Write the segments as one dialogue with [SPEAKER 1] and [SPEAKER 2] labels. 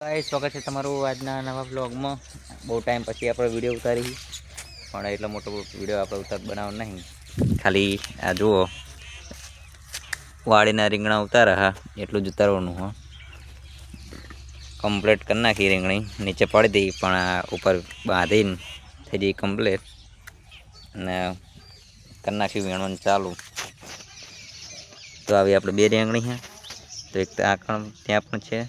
[SPEAKER 1] Guys સ્વાગત છે તમારું આજના નવા બ્લોગમાં બહુ ટાઈમ પછી આપણે વીડિયો ઉતારી પણ એટલો મોટો વીડિયો આપણે ઉતાર બનાવ નહીં. ખાલી, આ જુઓ. વાડીના રીંગણા ઉતારા હા, એટલું જ ઉતારવાનું હા. કમ્પ્લીટ કરી નાખી રીંગણી. નીચે પડી દઈ, પણ આ ઉપર બાંધીને થઈ ગઈ કમ્પ્લીટ અને કરી નાખી વીણવાનું ચાલુ. તો આવી આપણે બે રીંગણી હા તો એક તો આ પણ ત્યાં પણ છે.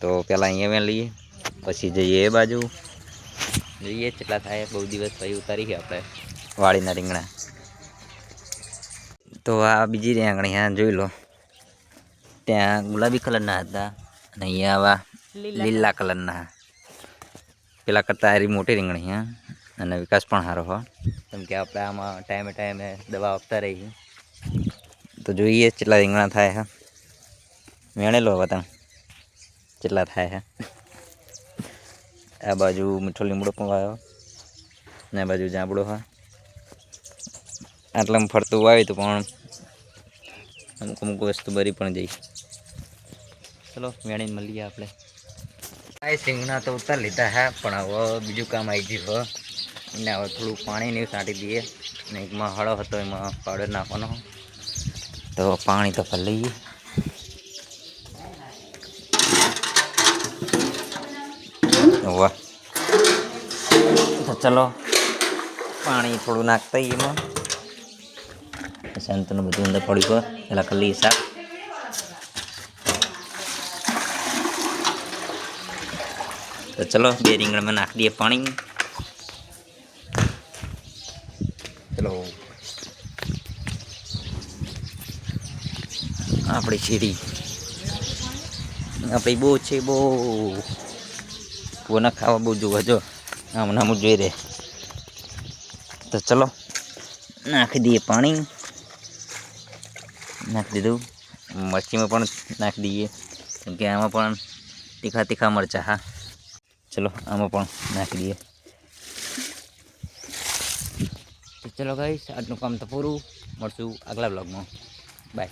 [SPEAKER 1] તો પહેલાં અહીંયા વેણ લઈએ પછી જઈએ એ બાજુ. જોઈએ કેટલા થાય બહુ દિવસ પછી ઉતારી છે આપણે. વાડીના રીંગણા. તો આ બીજી રીંગણી હા જોઈ લો. ત્યાં ગુલાબી કલરના હતા અને અહીંયા આવા લીલા કલરના. પેલા કરતાં આરી મોટી રીંગણી હા અને વિકાસ પણ સારો હો. કેમ કે આપણે આમાં ટાઈમે ટાઈમે દવા આપતા રહીએ. તો જોઈએ કેટલા રીંગણા થાય હા. વેણેલો હવે તમે કેટલા થાય હે? આ બાજુ મીઠો લીમડો પણ વાવ્યો ને આ બાજુ જાંબડો હા. આટલામાં ફરતું વાવ્યું તો પણ અમુક અમુક વસ્તુ બરી પણ જઈ ચલો, વેણીને મળીએ આપણે. આ સિંગના તો ઉતાર લીધા હે, પણ હવે બીજું કામ આવી ગયું હવે ને હવે થોડું પાણી નહીં છાંટી દઈએ. ને એકમાં હળો હતો, એમાં પાવડર નાખવાનો. તો પાણી તો ભરી લઈએ વાહ તો ચલો પાણી થોડું નાખતા એમાં. શાંતનું બધું અંદર પડ્યું હોય પેલા કલી શાક. તો ચલો બે રીંગણમાં નાખી દઈએ પાણી ચલો. આપણી શેરી. આપણી બહુ છે બહુ કોના ખાવા બહુ જોવા, જો. આમ નામ જોઈ રહે. તો ચલો, નાખી દઈએ પાણી. નાખી દીધું. મરચીમાં પણ નાખી દઈએ. કેમ કે આમાં પણ તીખા તીખા મરચાં, હા. ચલો, આમાં પણ નાખી દઈએ. ચલો ગઈશ આજનું કામ તો પૂરું. મળશું આગલા બ્લોગમાં બાય